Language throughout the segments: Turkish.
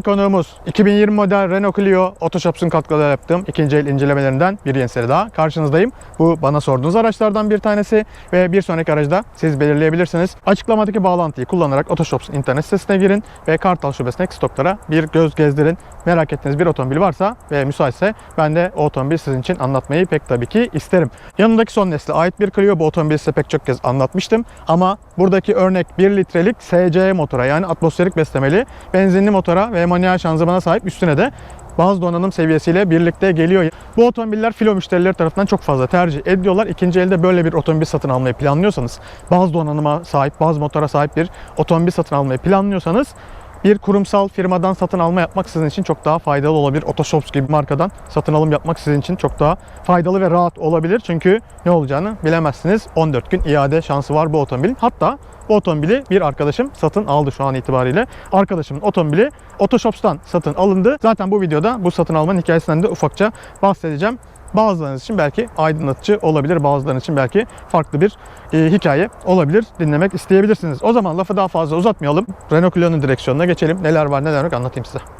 Bugün konuğumuz 2020 model Renault Clio Otoshops'un katkılarıyla yaptığım ikinci el incelemelerinden bir yeni seri daha karşınızdayım. Bu bana sorduğunuz araçlardan bir tanesi ve bir sonraki aracda siz belirleyebilirsiniz. Açıklamadaki bağlantıyı kullanarak Otoshops'un internet sitesine girin ve Kartal şubesindeki stoklara bir göz gezdirin. Merak ettiğiniz bir otomobil varsa ve müsaitse ben de o otomobili sizin için anlatmayı pek tabii ki isterim. Yanındaki son nesle ait bir Clio bu otomobili size pek çok kez anlatmıştım ama buradaki örnek 1 litrelik SC motora yani atmosferik beslemeli benzinli motora ve manuel şanzımana sahip üstüne de bazı donanım seviyesiyle birlikte geliyor. Bu otomobiller filo müşterileri tarafından çok fazla tercih ediyorlar. İkinci elde böyle bir otomobil satın almayı planlıyorsanız, bazı donanıma sahip, bazı motora sahip bir otomobil satın almayı planlıyorsanız bir kurumsal firmadan satın alma yapmak sizin için çok daha faydalı olabilir. Otoshops gibi markadan satın alım yapmak sizin için çok daha faydalı ve rahat olabilir. Çünkü ne olacağını bilemezsiniz. 14 gün iade şansı var bu otomobilin. Hatta bu otomobili bir arkadaşım satın aldı şu an itibariyle. Arkadaşımın otomobili Otoshops'tan satın alındı. Zaten bu videoda bu satın almanın hikayesinden de ufakça bahsedeceğim. Bazılarınız için belki aydınlatıcı olabilir, bazılarınız için belki farklı bir e, hikaye olabilir. Dinlemek isteyebilirsiniz. O zaman lafı daha fazla uzatmayalım. Renault Clio'nun direksiyonuna geçelim. Neler var neler yok anlatayım size.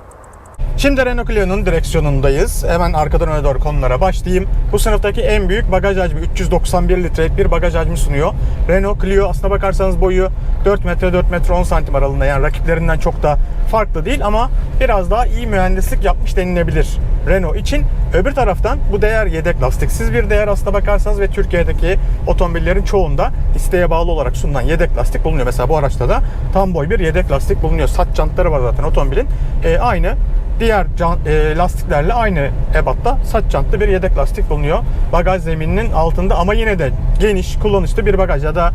Şimdi Renault Clio'nun direksiyonundayız. Hemen arkadan öne doğru konulara başlayayım. Bu sınıftaki en büyük bagaj hacmi 391 litrelik bir bagaj hacmi sunuyor. Renault Clio aslına bakarsanız boyu 4 metre 4 metre 10 santim aralığında yani rakiplerinden çok da farklı değil ama biraz daha iyi mühendislik yapmış denilebilir Renault için. Öbür taraftan bu değer yedek lastiksiz bir değer aslına bakarsanız ve Türkiye'deki otomobillerin çoğunda isteğe bağlı olarak sunulan yedek lastik bulunuyor. Mesela bu araçta da tam boy bir yedek lastik bulunuyor. Saç jantları var zaten otomobilin. E, aynı diğer can, e, lastiklerle aynı ebatta saç jantlı bir yedek lastik bulunuyor. Bagaj zemininin altında ama yine de geniş, kullanışlı bir bagaj ya da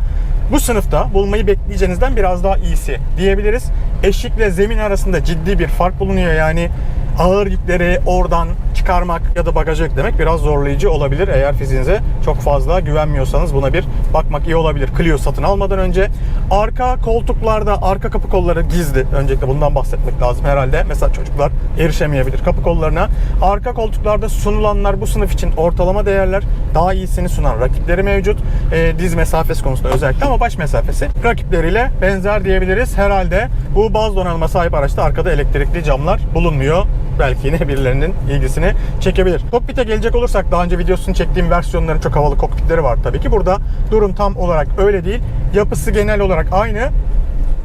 bu sınıfta bulmayı bekleyeceğinizden biraz daha iyisi diyebiliriz. Eşikle zemin arasında ciddi bir fark bulunuyor yani ağır yükleri oradan çıkarmak ya da bagaja yüklemek biraz zorlayıcı olabilir. Eğer fiziğinize çok fazla güvenmiyorsanız buna bir bakmak iyi olabilir. Clio satın almadan önce arka koltuklarda arka kapı kolları gizli. Öncelikle bundan bahsetmek lazım herhalde. Mesela çocuklar erişemeyebilir kapı kollarına. Arka koltuklarda sunulanlar bu sınıf için ortalama değerler daha iyisini sunan rakipleri mevcut. E, diz mesafesi konusunda özellikle ama baş mesafesi rakipleriyle benzer diyebiliriz. Herhalde bu baz donanıma sahip araçta arkada elektrikli camlar bulunmuyor belki yine birilerinin ilgisini çekebilir. Kokpite gelecek olursak daha önce videosunu çektiğim versiyonların çok havalı kokpitleri var tabii ki. Burada durum tam olarak öyle değil. Yapısı genel olarak aynı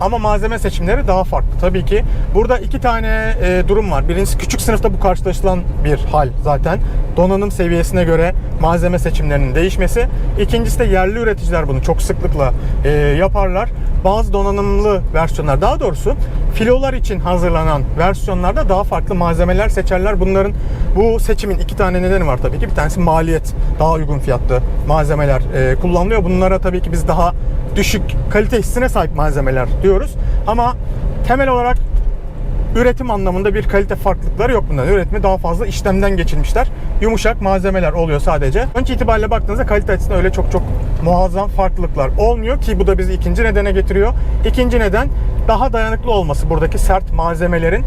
ama malzeme seçimleri daha farklı. Tabii ki burada iki tane e, durum var. Birincisi küçük sınıfta bu karşılaşılan bir hal zaten. Donanım seviyesine göre malzeme seçimlerinin değişmesi. İkincisi de yerli üreticiler bunu çok sıklıkla e, yaparlar. Bazı donanımlı versiyonlar daha doğrusu filolar için hazırlanan versiyonlarda daha farklı malzemeler seçerler. Bunların bu seçimin iki tane nedeni var tabii ki. Bir tanesi maliyet. Daha uygun fiyatlı malzemeler e, kullanılıyor. Bunlara tabii ki biz daha düşük kalite hissine sahip malzemeler diyoruz. Ama temel olarak üretim anlamında bir kalite farklılıkları yok bunların. Üretimi daha fazla işlemden geçirmişler. Yumuşak malzemeler oluyor sadece. Önce itibariyle baktığınızda kalite açısından öyle çok çok muazzam farklılıklar olmuyor ki bu da bizi ikinci nedene getiriyor. İkinci neden daha dayanıklı olması buradaki sert malzemelerin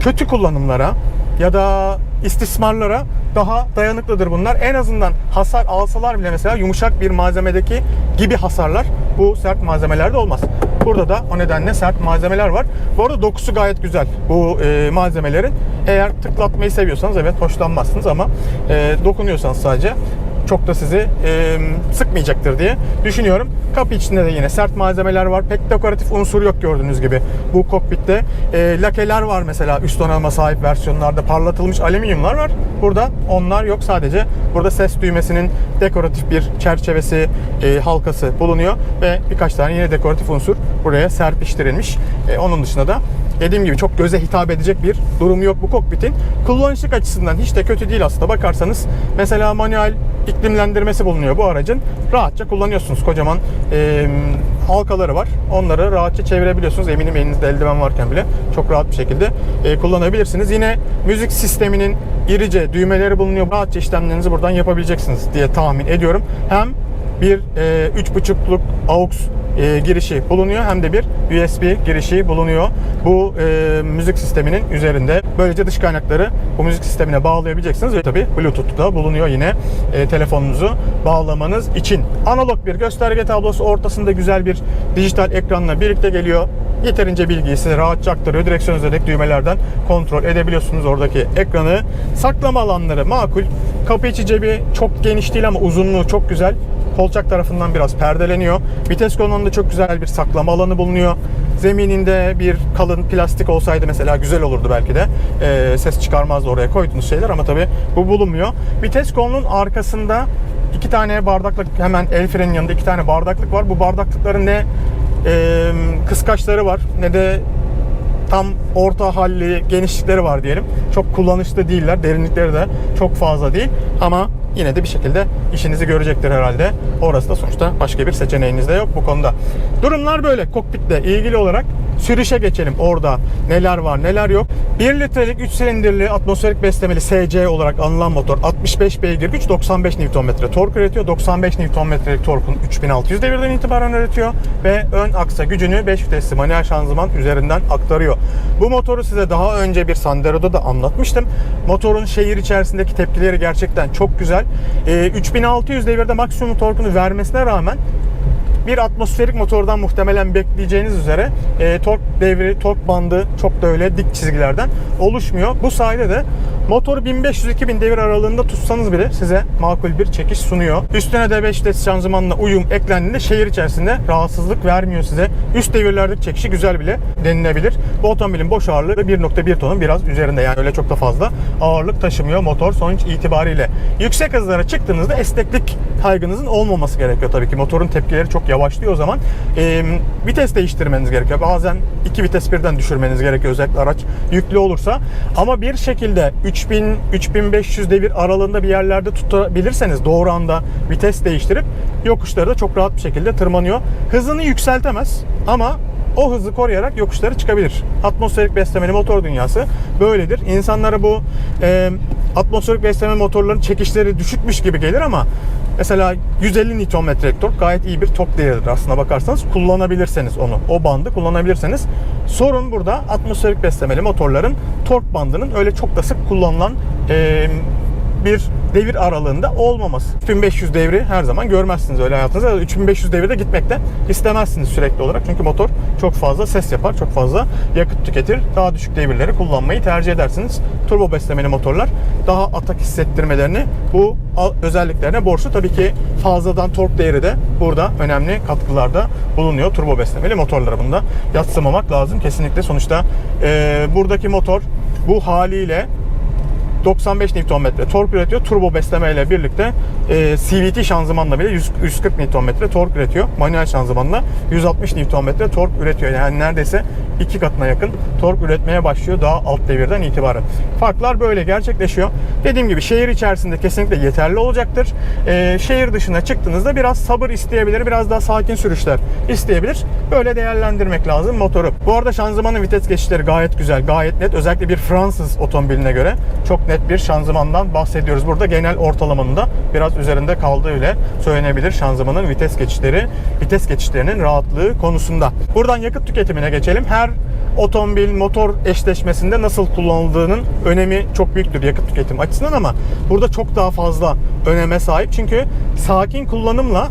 kötü kullanımlara ya da istismarlara daha dayanıklıdır bunlar. En azından hasar alsalar bile mesela yumuşak bir malzemedeki gibi hasarlar bu sert malzemelerde olmaz. Burada da o nedenle sert malzemeler var. Bu arada dokusu gayet güzel bu e, malzemelerin. Eğer tıklatmayı seviyorsanız evet hoşlanmazsınız ama e, dokunuyorsanız sadece çok da sizi e, sıkmayacaktır diye düşünüyorum. Kapı içinde de yine sert malzemeler var. Pek dekoratif unsur yok gördüğünüz gibi bu kokpitte. E, lakeler var mesela üst donanıma sahip versiyonlarda parlatılmış alüminyumlar var. Burada onlar yok sadece. Burada ses düğmesinin dekoratif bir çerçevesi, e, halkası bulunuyor ve birkaç tane yine dekoratif unsur buraya serpiştirilmiş. E, onun dışında da dediğim gibi çok göze hitap edecek bir durum yok bu kokpitin. Kullanışlık açısından hiç de kötü değil aslında bakarsanız. Mesela manuel iklimlendirmesi bulunuyor bu aracın. Rahatça kullanıyorsunuz. Kocaman e, halkaları var. Onları rahatça çevirebiliyorsunuz. Eminim elinizde eldiven varken bile çok rahat bir şekilde e, kullanabilirsiniz. Yine müzik sisteminin irice düğmeleri bulunuyor. Rahatça işlemlerinizi buradan yapabileceksiniz diye tahmin ediyorum. Hem bir e, 3.5'luk AUX e, girişi bulunuyor hem de bir USB girişi bulunuyor. Bu e, müzik sisteminin üzerinde. Böylece dış kaynakları bu müzik sistemine bağlayabileceksiniz ve tabi Bluetooth da bulunuyor yine e, telefonunuzu bağlamanız için. Analog bir gösterge tablosu ortasında güzel bir dijital ekranla birlikte geliyor. yeterince bilgiyi size rahatça aktarıyor. Direksiyon üzerindeki düğmelerden kontrol edebiliyorsunuz oradaki ekranı. Saklama alanları makul. Kapı içi cebi çok geniş değil ama uzunluğu çok güzel. Kolçak tarafından biraz perdeleniyor. Vites kolonunda çok güzel bir saklama alanı bulunuyor. Zemininde bir kalın plastik olsaydı mesela güzel olurdu belki de. Ee, ses çıkarmazdı oraya koyduğunuz şeyler ama tabii bu bulunmuyor. Vites kolunun arkasında iki tane bardaklık hemen el frenin yanında iki tane bardaklık var. Bu bardaklıkların ne e, kıskaçları var ne de tam orta halli genişlikleri var diyelim. Çok kullanışlı değiller. Derinlikleri de çok fazla değil. Ama yine de bir şekilde işinizi görecektir herhalde. Orası da sonuçta başka bir seçeneğiniz de yok bu konuda. Durumlar böyle. Kokpitle ilgili olarak sürüşe geçelim. Orada neler var neler yok. 1 litrelik 3 silindirli atmosferik beslemeli SC olarak anılan motor 65 beygir güç 95 Nm tork üretiyor. 95 Nm'lik torkun 3600 devirden itibaren üretiyor ve ön aksa gücünü 5 vitesli manuel şanzıman üzerinden aktarıyor. Bu motoru size daha önce bir Sandero'da da anlatmıştım. Motorun şehir içerisindeki tepkileri gerçekten çok güzel. Ee, 3600 devirde maksimum torkunu vermesine rağmen bir atmosferik motordan muhtemelen bekleyeceğiniz üzere e, tork devri, tork bandı çok da öyle dik çizgilerden oluşmuyor. Bu sayede de motoru 1500-2000 devir aralığında tutsanız bile size makul bir çekiş sunuyor. Üstüne de 5 vites şanzımanla uyum eklendiğinde şehir içerisinde rahatsızlık vermiyor size. Üst devirlerdeki çekişi güzel bile denilebilir. Bu otomobilin boş ağırlığı 1.1 tonun biraz üzerinde yani öyle çok da fazla ağırlık taşımıyor motor sonuç itibariyle. Yüksek hızlara çıktığınızda esneklik kaygınızın olmaması gerekiyor tabii ki. Motorun tepkileri çok yavaşlıyor o zaman. E, vites değiştirmeniz gerekiyor. Bazen iki vites birden düşürmeniz gerekiyor özellikle araç yüklü olursa. Ama bir şekilde 3000-3500 devir aralığında bir yerlerde tutabilirseniz doğru anda vites değiştirip yokuşları da çok rahat bir şekilde tırmanıyor. Hızını yükseltemez ama o hızı koruyarak yokuşları çıkabilir. Atmosferik beslemeli motor dünyası böyledir. İnsanlara bu e, atmosferik besleme motorların çekişleri düşükmüş gibi gelir ama mesela 150 Nm tork gayet iyi bir tork değeridir aslına bakarsanız. Kullanabilirseniz onu, o bandı kullanabilirseniz. Sorun burada atmosferik beslemeli motorların tork bandının öyle çok da sık kullanılan e, bir devir aralığında olmaması. 3500 devri her zaman görmezsiniz öyle hayatınızda. 3500 devirde gitmek de istemezsiniz sürekli olarak. Çünkü motor çok fazla ses yapar, çok fazla yakıt tüketir. Daha düşük devirleri kullanmayı tercih edersiniz. Turbo beslemeli motorlar daha atak hissettirmelerini bu özelliklerine borçlu. Tabii ki fazladan tork değeri de burada önemli katkılarda bulunuyor. Turbo beslemeli motorlara bunda yatsımamak lazım. Kesinlikle sonuçta e, buradaki motor bu haliyle 95 Nm tork üretiyor. Turbo besleme ile birlikte e, CVT şanzımanla bile 100, 140 Nm tork üretiyor. Manuel şanzımanla 160 Nm tork üretiyor. Yani neredeyse iki katına yakın tork üretmeye başlıyor daha alt devirden itibaren. Farklar böyle gerçekleşiyor. Dediğim gibi şehir içerisinde kesinlikle yeterli olacaktır. E, şehir dışına çıktığınızda biraz sabır isteyebilir, biraz daha sakin sürüşler isteyebilir. Böyle değerlendirmek lazım motoru. Bu arada şanzımanın vites geçişleri gayet güzel, gayet net. Özellikle bir Fransız otomobiline göre çok net bir şanzımandan bahsediyoruz. Burada genel ortalamanın da biraz üzerinde kaldığı bile söylenebilir şanzımanın vites geçişleri, vites geçişlerinin rahatlığı konusunda. Buradan yakıt tüketimine geçelim. Her otomobil motor eşleşmesinde nasıl kullanıldığının önemi çok büyüktür yakıt tüketim açısından ama burada çok daha fazla öneme sahip. Çünkü sakin kullanımla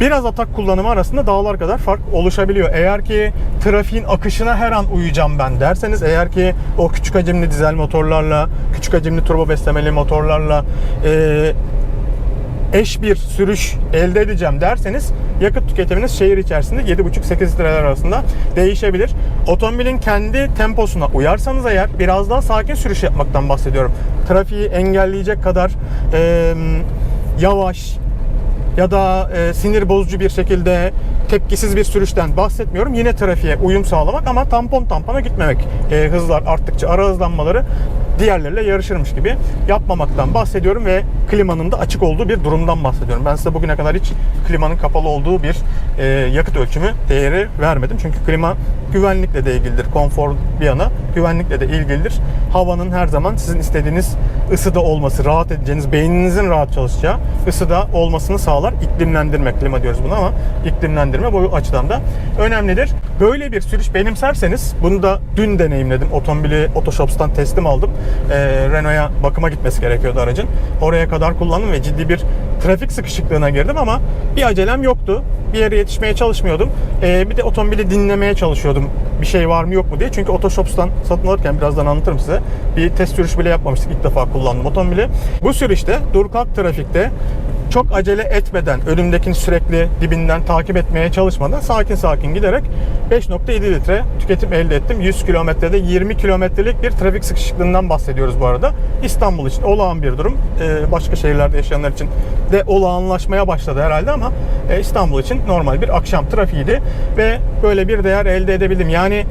biraz atak kullanımı arasında dağlar kadar fark oluşabiliyor. Eğer ki trafiğin akışına her an uyacağım ben derseniz eğer ki o küçük hacimli dizel motorlarla, küçük hacimli turbo beslemeli motorlarla e, eş bir sürüş elde edeceğim derseniz yakıt tüketiminiz şehir içerisinde 7,5-8 litreler arasında değişebilir. Otomobilin kendi temposuna uyarsanız eğer biraz daha sakin sürüş yapmaktan bahsediyorum. Trafiği engelleyecek kadar e, yavaş, ya da e, sinir bozucu bir şekilde tepkisiz bir sürüşten bahsetmiyorum. Yine trafiğe uyum sağlamak ama tampon tampona gitmemek. E, hızlar arttıkça ara hızlanmaları diğerleriyle yarışırmış gibi yapmamaktan bahsediyorum ve klimanın da açık olduğu bir durumdan bahsediyorum. Ben size bugüne kadar hiç klimanın kapalı olduğu bir e, yakıt ölçümü değeri vermedim. Çünkü klima güvenlikle de ilgilidir. Konfor bir yana güvenlikle de ilgilidir. Havanın her zaman sizin istediğiniz ısıda olması, rahat edeceğiniz, beyninizin rahat çalışacağı ısıda olmasını sağlar. İklimlendirme, klima diyoruz buna ama iklimlendirme bu açıdan da önemlidir. Böyle bir sürüş benimserseniz, bunu da dün deneyimledim. Otomobili Otoshops'tan teslim aldım. Ee, Renault'a bakıma gitmesi gerekiyordu aracın. Oraya kadar kullandım ve ciddi bir trafik sıkışıklığına girdim ama bir acelem yoktu. Bir yere yetişmeye çalışmıyordum. Ee, bir de otomobili dinlemeye çalışıyordum. Bir şey var mı yok mu diye. Çünkü Otoshops'tan satın alırken birazdan anlatırım size. Bir test sürüş bile yapmamıştık. İlk defa kullandım otomobili. Bu sürüşte dur kalk trafikte çok acele etmeden, önümdekini sürekli dibinden takip etmeye çalışmadan sakin sakin giderek 5.7 litre tüketim elde ettim. 100 kilometrede 20 kilometrelik bir trafik sıkışıklığından bahsediyoruz bu arada. İstanbul için olağan bir durum. Ee, başka şehirlerde yaşayanlar için de olağanlaşmaya başladı herhalde ama e, İstanbul için normal bir akşam trafiğiydi ve böyle bir değer elde edebildim. Yani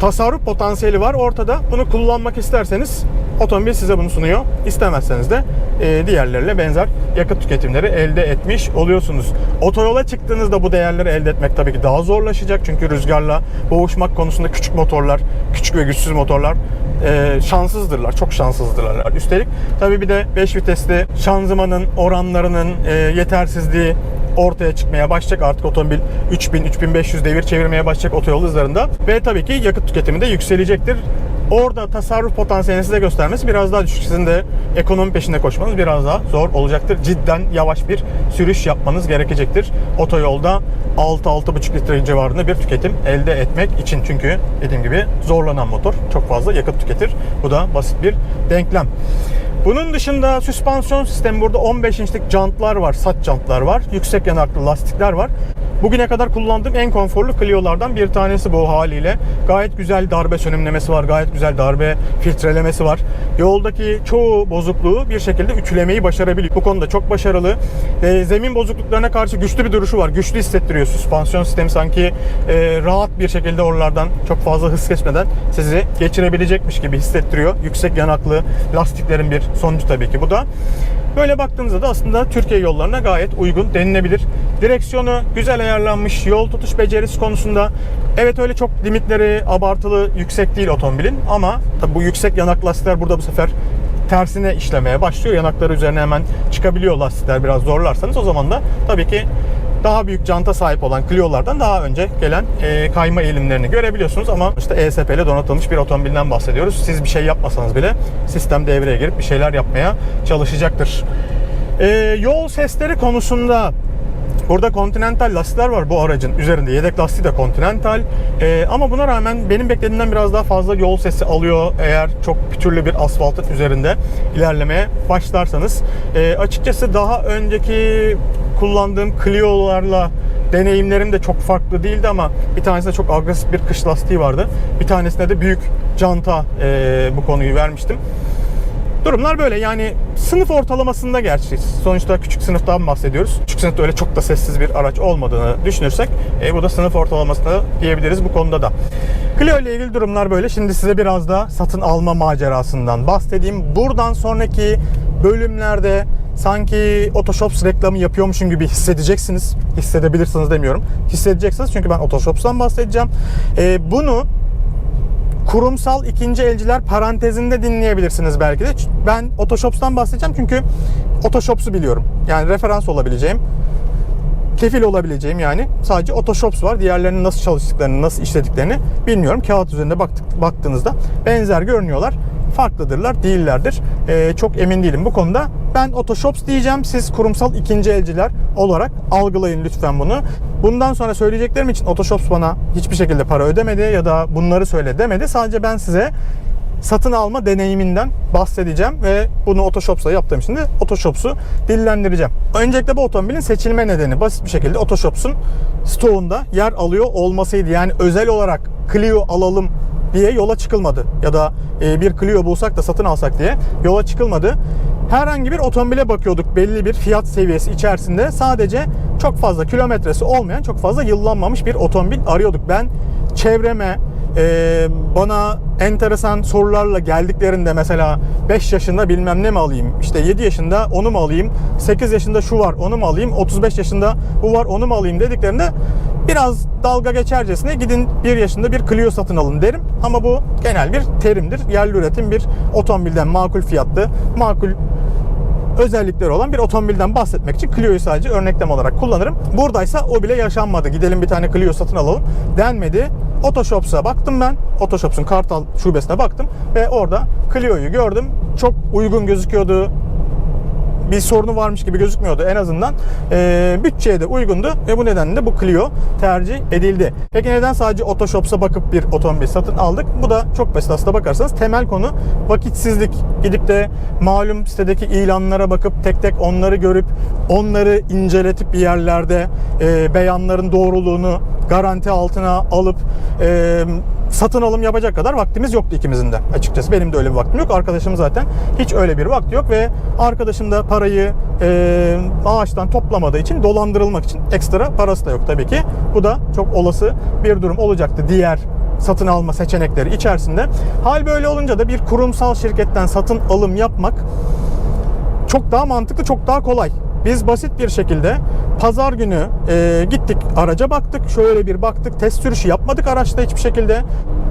tasarruf potansiyeli var ortada. Bunu kullanmak isterseniz otomobil size bunu sunuyor. İstemezseniz de e, diğerleriyle benzer yakıt tüketimleri elde etmiş oluyorsunuz. Otoyola çıktığınızda bu değerleri elde etmek tabii ki daha zorlaşacak. Çünkü rüzgarla boğuşmak konusunda küçük motorlar, küçük ve güçsüz motorlar e, şanssızdırlar. Çok şanssızdırlar. Üstelik tabii bir de 5 vitesli şanzımanın oranlarının e, yetersizliği ortaya çıkmaya başlayacak. Artık otomobil 3000-3500 devir çevirmeye başlayacak otoyol hızlarında. Ve tabii ki yakıt tüketimi de yükselecektir. Orada tasarruf potansiyelini size göstermesi biraz daha düşük. Sizin de ekonomi peşinde koşmanız biraz daha zor olacaktır. Cidden yavaş bir sürüş yapmanız gerekecektir. Otoyolda 6-6,5 litre civarında bir tüketim elde etmek için. Çünkü dediğim gibi zorlanan motor çok fazla yakıt tüketir. Bu da basit bir denklem. Bunun dışında süspansiyon sistemi burada 15 inçlik jantlar var, sat jantlar var. Yüksek yanaklı lastikler var. Bugüne kadar kullandığım en konforlu Clio'lardan bir tanesi bu haliyle. Gayet güzel darbe sönümlemesi var, gayet güzel darbe filtrelemesi var. Yoldaki çoğu bozukluğu bir şekilde ütülemeyi başarabiliyor. Bu konuda çok başarılı. E, zemin bozukluklarına karşı güçlü bir duruşu var. Güçlü hissettiriyor süspansiyon sistemi sanki e, rahat bir şekilde oralardan çok fazla hız kesmeden sizi geçirebilecekmiş gibi hissettiriyor. Yüksek yanaklı lastiklerin bir sonucu tabii ki bu da. Böyle baktığınızda da aslında Türkiye yollarına gayet uygun denilebilir. Direksiyonu güzel ayarlanmış, yol tutuş becerisi konusunda evet öyle çok limitleri abartılı yüksek değil otomobilin ama tabii bu yüksek yanak lastikler burada bu sefer tersine işlemeye başlıyor. Yanakları üzerine hemen çıkabiliyor lastikler biraz zorlarsanız o zaman da tabii ki daha büyük canta sahip olan Clio'lardan daha önce gelen e, kayma eğilimlerini görebiliyorsunuz ama işte ESP ile donatılmış bir otomobilden bahsediyoruz. Siz bir şey yapmasanız bile sistem devreye girip bir şeyler yapmaya çalışacaktır. E, yol sesleri konusunda Burada Continental lastikler var bu aracın üzerinde. Yedek lastiği de Continental. Ee, ama buna rağmen benim beklediğimden biraz daha fazla yol sesi alıyor eğer çok pütürlü bir asfaltın üzerinde ilerlemeye başlarsanız. Ee, açıkçası daha önceki kullandığım Clio'larla deneyimlerim de çok farklı değildi ama bir tanesinde çok agresif bir kış lastiği vardı. Bir tanesinde de büyük canta e, bu konuyu vermiştim. Durumlar böyle yani sınıf ortalamasında gerçi. Sonuçta küçük sınıftan bahsediyoruz. Küçük sınıfta öyle çok da sessiz bir araç olmadığını düşünürsek e, bu da sınıf ortalamasında diyebiliriz bu konuda da. Clio ile ilgili durumlar böyle. Şimdi size biraz da satın alma macerasından bahsedeyim. Buradan sonraki bölümlerde sanki Otoshops reklamı yapıyormuşum gibi hissedeceksiniz. Hissedebilirsiniz demiyorum. Hissedeceksiniz çünkü ben Otoshops'tan bahsedeceğim. E, bunu kurumsal ikinci elciler parantezinde dinleyebilirsiniz belki de. Ben Otoshops'tan bahsedeceğim çünkü Otoshops'u biliyorum. Yani referans olabileceğim, kefil olabileceğim yani sadece Otoshops var. Diğerlerinin nasıl çalıştıklarını, nasıl işlediklerini bilmiyorum. Kağıt üzerinde baktık, baktığınızda benzer görünüyorlar. Farklıdırlar, değillerdir. Ee, çok emin değilim bu konuda. Ben Otoshops diyeceğim. Siz kurumsal ikinci elciler olarak algılayın lütfen bunu. Bundan sonra söyleyeceklerim için Otoshops bana hiçbir şekilde para ödemedi ya da bunları söyle demedi. Sadece ben size satın alma deneyiminden bahsedeceğim ve bunu Otoshops'la yaptığım için de Otoshops'u dillendireceğim. Öncelikle bu otomobilin seçilme nedeni basit bir şekilde Otoshops'un stoğunda yer alıyor olmasıydı. Yani özel olarak Clio alalım diye yola çıkılmadı. Ya da e, bir Clio bulsak da satın alsak diye yola çıkılmadı. Herhangi bir otomobile bakıyorduk belli bir fiyat seviyesi içerisinde. Sadece çok fazla kilometresi olmayan, çok fazla yıllanmamış bir otomobil arıyorduk. Ben çevreme, e, bana enteresan sorularla geldiklerinde mesela 5 yaşında bilmem ne mi alayım, işte 7 yaşında onu mu alayım, 8 yaşında şu var onu mu alayım, 35 yaşında bu var onu mu alayım dediklerinde biraz dalga geçercesine gidin 1 yaşında bir Clio satın alın derim. Ama bu genel bir terimdir. Yerli üretim bir otomobilden makul fiyatlı, makul özellikleri olan bir otomobilden bahsetmek için Clio'yu sadece örneklem olarak kullanırım. Buradaysa o bile yaşanmadı. Gidelim bir tane Clio satın alalım denmedi. Otoshops'a baktım ben. Otoshops'un Kartal şubesine baktım ve orada Clio'yu gördüm. Çok uygun gözüküyordu. Bir sorunu varmış gibi gözükmüyordu en azından. E, bütçeye de uygundu ve bu nedenle de bu Clio tercih edildi. Peki neden sadece Otoshops'a bakıp bir otomobil satın aldık? Bu da çok basit aslında bakarsanız temel konu vakitsizlik. Gidip de malum sitedeki ilanlara bakıp tek tek onları görüp onları inceletip bir yerlerde e, beyanların doğruluğunu garanti altına alıp e, satın alım yapacak kadar vaktimiz yoktu ikimizin de açıkçası. Benim de öyle bir vaktim yok. Arkadaşım zaten hiç öyle bir vakti yok ve arkadaşım da parayı e, ağaçtan toplamadığı için dolandırılmak için ekstra parası da yok tabii ki. Bu da çok olası bir durum olacaktı diğer satın alma seçenekleri içerisinde. Hal böyle olunca da bir kurumsal şirketten satın alım yapmak çok daha mantıklı, çok daha kolay. Biz basit bir şekilde pazar günü e, gittik araca baktık. Şöyle bir baktık. Test sürüşü yapmadık araçta hiçbir şekilde.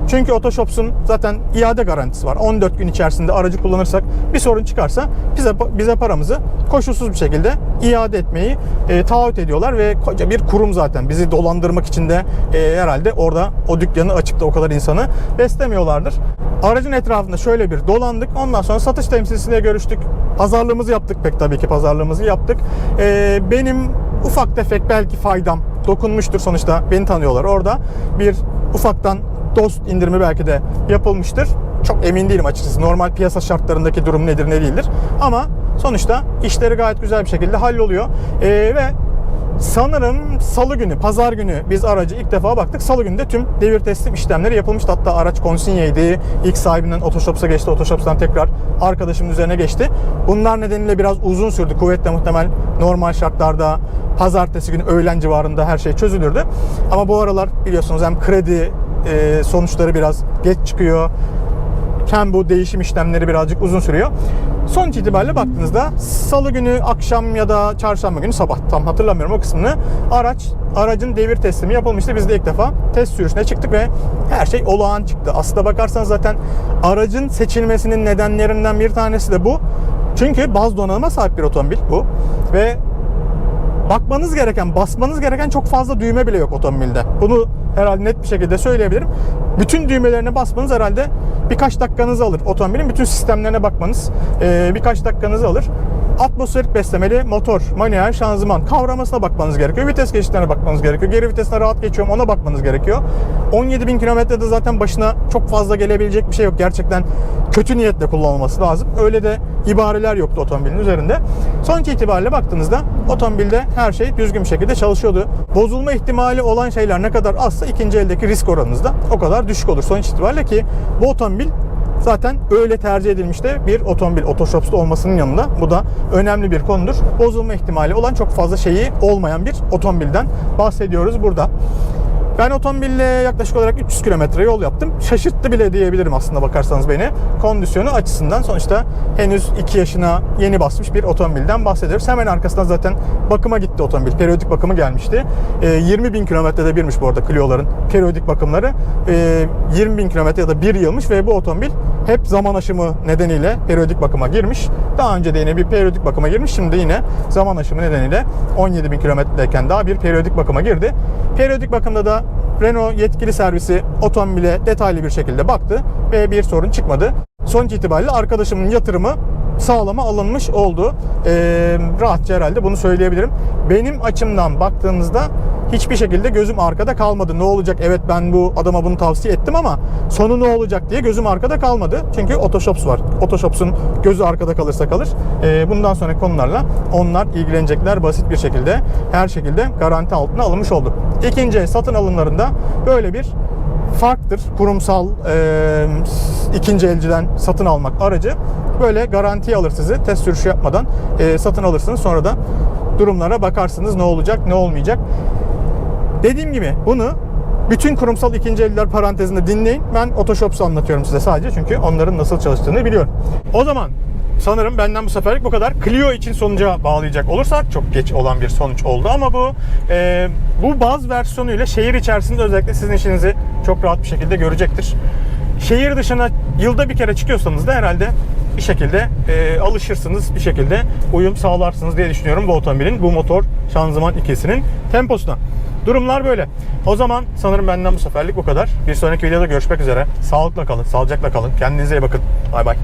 Çünkü Otoshops'un zaten iade garantisi var. 14 gün içerisinde aracı kullanırsak bir sorun çıkarsa bize bize paramızı koşulsuz bir şekilde iade etmeyi e, taahhüt ediyorlar ve koca bir kurum zaten. Bizi dolandırmak için de e, herhalde orada o dükkanı açıp da o kadar insanı beslemiyorlardır. Aracın etrafında şöyle bir dolandık. Ondan sonra satış temsilcisiyle görüştük. Pazarlığımızı yaptık pek tabii ki pazarlığımızı yaptık. E, benim ufak tefek belki faydam dokunmuştur sonuçta beni tanıyorlar orada. Bir ufaktan dost indirimi belki de yapılmıştır. Çok emin değilim açıkçası. Normal piyasa şartlarındaki durum nedir ne değildir. Ama sonuçta işleri gayet güzel bir şekilde halloluyor. Ee, ve sanırım salı günü, pazar günü biz aracı ilk defa baktık. Salı günü de tüm devir teslim işlemleri yapılmıştı. Hatta araç konsinyeydi. İlk sahibinden Otoshops'a geçti. Otoshops'tan tekrar arkadaşımın üzerine geçti. Bunlar nedeniyle biraz uzun sürdü. Kuvvetle muhtemel normal şartlarda pazartesi günü öğlen civarında her şey çözülürdü. Ama bu aralar biliyorsunuz hem kredi e, sonuçları biraz geç çıkıyor. Hem bu değişim işlemleri birazcık uzun sürüyor. Sonuç itibariyle baktığınızda salı günü akşam ya da çarşamba günü sabah tam hatırlamıyorum o kısmını araç aracın devir teslimi yapılmıştı. Biz de ilk defa test sürüşüne çıktık ve her şey olağan çıktı. Aslında bakarsanız zaten aracın seçilmesinin nedenlerinden bir tanesi de bu. Çünkü baz donanıma sahip bir otomobil bu ve bakmanız gereken, basmanız gereken çok fazla düğme bile yok otomobilde. Bunu herhalde net bir şekilde söyleyebilirim. Bütün düğmelerine basmanız herhalde birkaç dakikanızı alır. Otomobilin bütün sistemlerine bakmanız e, birkaç dakikanızı alır. Atmosferik beslemeli motor, manuel, şanzıman kavramasına bakmanız gerekiyor. Vites geçişlerine bakmanız gerekiyor. Geri vitesine rahat geçiyorum ona bakmanız gerekiyor. 17 bin kilometrede zaten başına çok fazla gelebilecek bir şey yok. Gerçekten kötü niyetle kullanılması lazım. Öyle de ibareler yoktu otomobilin üzerinde. Sonuç itibariyle baktığınızda otomobilde her şey düzgün bir şekilde çalışıyordu. Bozulma ihtimali olan şeyler ne kadar azsa ikinci eldeki risk oranınız da o kadar düşük olur. Sonuç itibariyle ki bu otomobil zaten öyle tercih edilmiş de bir otomobil Otoshops'ta olmasının yanında bu da önemli bir konudur. Bozulma ihtimali olan çok fazla şeyi olmayan bir otomobilden bahsediyoruz burada. Ben otomobille yaklaşık olarak 300 kilometre yol yaptım. Şaşırttı bile diyebilirim aslında bakarsanız beni. Kondisyonu açısından sonuçta henüz 2 yaşına yeni basmış bir otomobilden bahsediyoruz. Hemen arkasından zaten bakıma gitti otomobil. Periyodik bakımı gelmişti. E, 20 bin kilometrede birmiş bu arada Clio'ların periyodik bakımları. E, 20 bin kilometre ya da bir yılmış ve bu otomobil hep zaman aşımı nedeniyle periyodik bakıma girmiş. Daha önce de yine bir periyodik bakıma girmiş. Şimdi yine zaman aşımı nedeniyle 17 bin kilometredeyken daha bir periyodik bakıma girdi. Periyodik bakımda da Renault yetkili servisi otomobile detaylı bir şekilde baktı ve bir sorun çıkmadı. Sonuç itibariyle arkadaşımın yatırımı sağlama alınmış oldu. Ee, rahatça herhalde bunu söyleyebilirim. Benim açımdan baktığınızda hiçbir şekilde gözüm arkada kalmadı. Ne olacak? Evet ben bu adama bunu tavsiye ettim ama sonu ne olacak diye gözüm arkada kalmadı. Çünkü Otoshops var. Otoshops'un gözü arkada kalırsa kalır. Ee, bundan sonraki konularla onlar ilgilenecekler basit bir şekilde. Her şekilde garanti altına alınmış oldu. İkinci satın alımlarında böyle bir farktır. Kurumsal e, ikinci elciden satın almak aracı böyle garantiye alır sizi. Test sürüşü yapmadan e, satın alırsınız. Sonra da durumlara bakarsınız ne olacak ne olmayacak. Dediğim gibi bunu bütün kurumsal ikinci eller parantezinde dinleyin. Ben Otoshops'u anlatıyorum size sadece çünkü onların nasıl çalıştığını biliyorum. O zaman sanırım benden bu seferlik bu kadar. Clio için sonuca bağlayacak olursak çok geç olan bir sonuç oldu ama bu e, bu baz versiyonuyla şehir içerisinde özellikle sizin işinizi çok rahat bir şekilde görecektir. Şehir dışına yılda bir kere çıkıyorsanız da herhalde bir şekilde e, alışırsınız, bir şekilde uyum sağlarsınız diye düşünüyorum bu otomobilin, bu motor şanzıman ikisinin temposuna. Durumlar böyle. O zaman sanırım benden bu seferlik bu kadar. Bir sonraki videoda görüşmek üzere. Sağlıkla kalın, sağlıcakla kalın. Kendinize iyi bakın. Bay bay.